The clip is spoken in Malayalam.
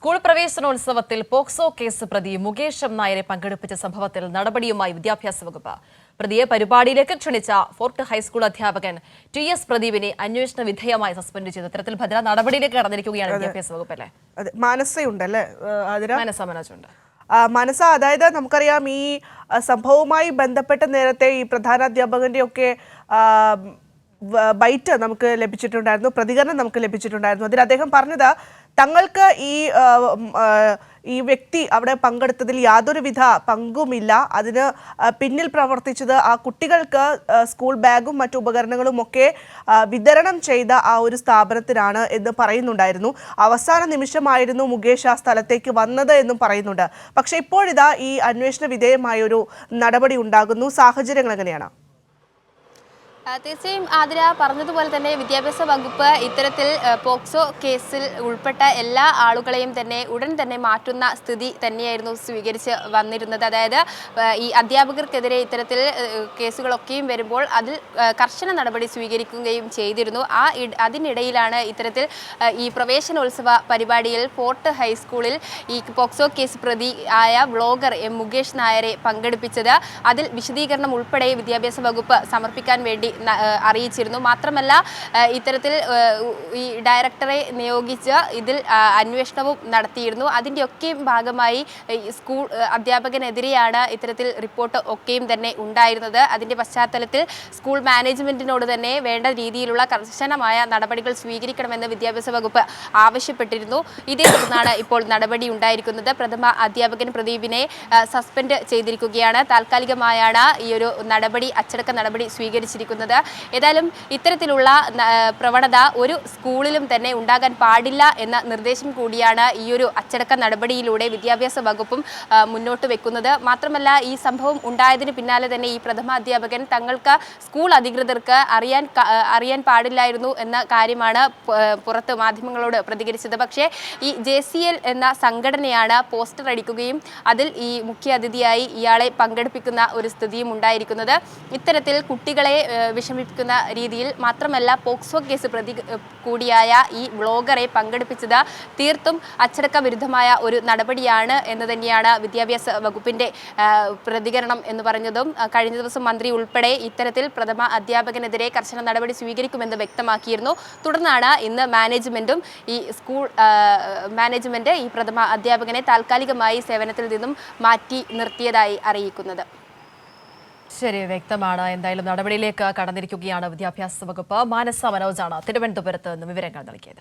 സ്കൂൾ പ്രവേശനോത്സവത്തിൽ പോക്സോ കേസ് പ്രതി മുകേഷ് എം നായരെ പങ്കെടുപ്പിച്ച സംഭവത്തിൽ നടപടിയുമായി വിദ്യാഭ്യാസ വകുപ്പ്. പ്രതിയെ പരിപാടിയിലേക്ക് ക്ഷണിച്ച ഫോർട്ട് ഹൈസ്കൂൾ അധ്യാപകൻ ടി എസ് പ്രദീപിനെ അന്വേഷണ വിധേയമായി സസ്പെൻഡ് ചെയ്തു. ഇത്തരത്തിൽ ഭദ്ര നടപടിയിലേക്ക് കടന്നിരിക്കുകയാണ് വിദ്യാഭ്യാസ വകുപ്പ് അല്ലേ? മാനസയുണ്ടല്ലേ ആതിര? മനസ്സ മനോജുണ്ട്. ആ, മനസ്സ അതായത് നമുക്കറിയാം ഈ സംഭവവുമായി ബന്ധപ്പെട്ട് നേരത്തെ ഈ പ്രധാന അധ്യാപകന്റെ ഒക്കെ ബൈറ്റ് നമുക്ക് ലഭിച്ചിട്ടുണ്ടായിരുന്നു പ്രതികരണം നമുക്ക് ലഭിച്ചിട്ടുണ്ടായിരുന്നു. അതിൽ അദ്ദേഹം പറഞ്ഞത് തങ്ങൾക്ക് ഈ ഈ വ്യക്തി അവിടെ പങ്കെടുത്തതിൽ യാതൊരുവിധ പങ്കുമില്ല. അതിന് പിന്നിൽ പ്രവർത്തിച്ചത് ആ കുട്ടികൾക്ക് സ്കൂൾ ബാഗും മറ്റു ഉപകരണങ്ങളും ഒക്കെ വിതരണം ചെയ്ത ആ ഒരു സ്ഥാപനത്തിനാണ് എന്ന് പറയുന്നുണ്ടായിരുന്നു. അവസാന നിമിഷമായിരുന്നു മുകേഷ് ആ സ്ഥലത്തേക്ക് വന്നത് എന്നും പറയുന്നുണ്ട്. പക്ഷേ ഇപ്പോഴിതാ ഈ അന്വേഷണ വിധേയമായ ഒരു നടപടി ഉണ്ടാകുന്നു. സാഹചര്യങ്ങൾ എങ്ങനെയാണ്? തീർച്ചയായും ആതിര പറഞ്ഞതുപോലെ തന്നെ വിദ്യാഭ്യാസ വകുപ്പ് ഇത്തരത്തിൽ പോക്സോ കേസിൽ ഉൾപ്പെട്ട എല്ലാ ആളുകളെയും തന്നെ ഉടൻ തന്നെ മാറ്റുന്ന സ്ഥിതി തന്നെയായിരുന്നു സ്വീകരിച്ച് വന്നിരുന്നത്. അതായത് ഈ അധ്യാപകർക്കെതിരെ ഇത്തരത്തിൽ കേസുകളൊക്കെയും വരുമ്പോൾ അതിൽ കർശന നടപടി സ്വീകരിക്കുകയും ചെയ്തിരുന്നു. ആ അതിനിടയിലാണ് ഇത്തരത്തിൽ ഈ പ്രവേശനോത്സവ പരിപാടിയിൽ ഫോർട്ട് ഹൈസ്കൂളിൽ ഈ പോക്സോ കേസ് പ്രതി ആയ വ്ളോഗർ എം മുകേഷ് നായരെ പങ്കെടുപ്പിച്ചത്. അതിൽ വിശദീകരണം ഉൾപ്പെടെ വിദ്യാഭ്യാസ വകുപ്പ് സമർപ്പിക്കാൻ വേണ്ടി അറിയിച്ചിരുന്നു. മാത്രമല്ല ഇത്തരത്തിൽ ഈ ഡയറക്ടറെ നിയോഗിച്ച് ഇതിൽ അന്വേഷണവും നടത്തിയിരുന്നു. അതിന്റെയൊക്കെയും ഭാഗമായി സ്കൂൾ അധ്യാപകനെതിരെയാണ് ഇത്തരത്തിൽ റിപ്പോർട്ട് ഒക്കെയും തന്നെ ഉണ്ടായിരുന്നത്. അതിന്റെ പശ്ചാത്തലത്തിൽ സ്കൂൾ മാനേജ്മെന്റിനോട് തന്നെ വേണ്ട രീതിയിലുള്ള കർശനമായ നടപടികൾ സ്വീകരിക്കണമെന്ന് വിദ്യാഭ്യാസ വകുപ്പ് ആവശ്യപ്പെട്ടിരുന്നു. ഇതേ തുടർന്നാണ് ഇപ്പോൾ നടപടി ഉണ്ടായിരിക്കുന്നത്. പ്രഥമ അധ്യാപകൻ പ്രദീപിനെ സസ്പെൻഡ് ചെയ്തിരിക്കുകയാണ്. താൽക്കാലികമായാണ് ഈ ഒരു നടപടി അച്ചടക്ക നടപടി സ്വീകരിച്ചിരിക്കുന്നത്. ഏതായാലും ഇത്തരത്തിലുള്ള പ്രവണത ഒരു സ്കൂളിലും തന്നെ ഉണ്ടാകാൻ പാടില്ല എന്ന നിർദ്ദേശം കൂടിയാണ് ഈ ഒരു അച്ചടക്ക നടപടിയിലൂടെ വിദ്യാഭ്യാസ വകുപ്പും മുന്നോട്ട് വെക്കുന്നത്. മാത്രമല്ല ഈ സംഭവം ഉണ്ടായതിന് പിന്നാലെ തന്നെ ഈ പ്രഥമ അധ്യാപകൻ തങ്ങൾക്ക് സ്കൂൾ അധികൃതർക്ക് അറിയാൻ അറിയാൻ പാടില്ലായിരുന്നു എന്ന കാര്യമാണ് പുറത്ത് മാധ്യമങ്ങളോട് പ്രതികരിച്ചത്. പക്ഷേ ഈ ജെ എന്ന സംഘടനയാണ് പോസ്റ്റർ അടിക്കുകയും അതിൽ ഈ മുഖ്യ അതിഥിയായി ഇയാളെ പങ്കെടുപ്പിക്കുന്ന ഒരു സ്ഥിതിയും ഉണ്ടായിരിക്കുന്നത്. ഇത്തരത്തിൽ കുട്ടികളെ വിഷമിപ്പിക്കുന്ന രീതിയിൽ മാത്രമല്ല പോക്സോ കേസ് പ്രതി കൂടിയായ ഈ വ്ളോഗറെ പങ്കെടുപ്പിച്ചത് തീർത്തും അച്ചടക്ക വിരുദ്ധമായ ഒരു നടപടിയാണ് എന്ന് തന്നെയാണ് വിദ്യാഭ്യാസ വകുപ്പിന്റെ പ്രതികരണം എന്ന് പറഞ്ഞതും. കഴിഞ്ഞ ദിവസം മന്ത്രി ഉൾപ്പെടെ ഇത്തരത്തിൽ പ്രഥമ അധ്യാപകനെതിരെ കർശന നടപടി സ്വീകരിക്കുമെന്ന് വ്യക്തമാക്കിയിരുന്നു. തുടർന്നാണ് ഇന്ന് മാനേജ്മെന്റും ഈ സ്കൂൾ മാനേജ്മെന്റ് ഈ പ്രഥമ അധ്യാപകനെ താൽക്കാലികമായി സേവനത്തിൽ നിന്നും മാറ്റി നിർത്തിയതായി അറിയിക്കുന്നത്. ശരി വ്യക്തമാണ്. എന്തായാലും നടപടിയിലേക്ക് കടന്നിരിക്കുകയാണ് വിദ്യാഭ്യാസ വകുപ്പ്. മാനസ മനോജാണ് തിരുവനന്തപുരത്ത് നിന്ന് വിവരങ്ങൾ നൽകിയത്.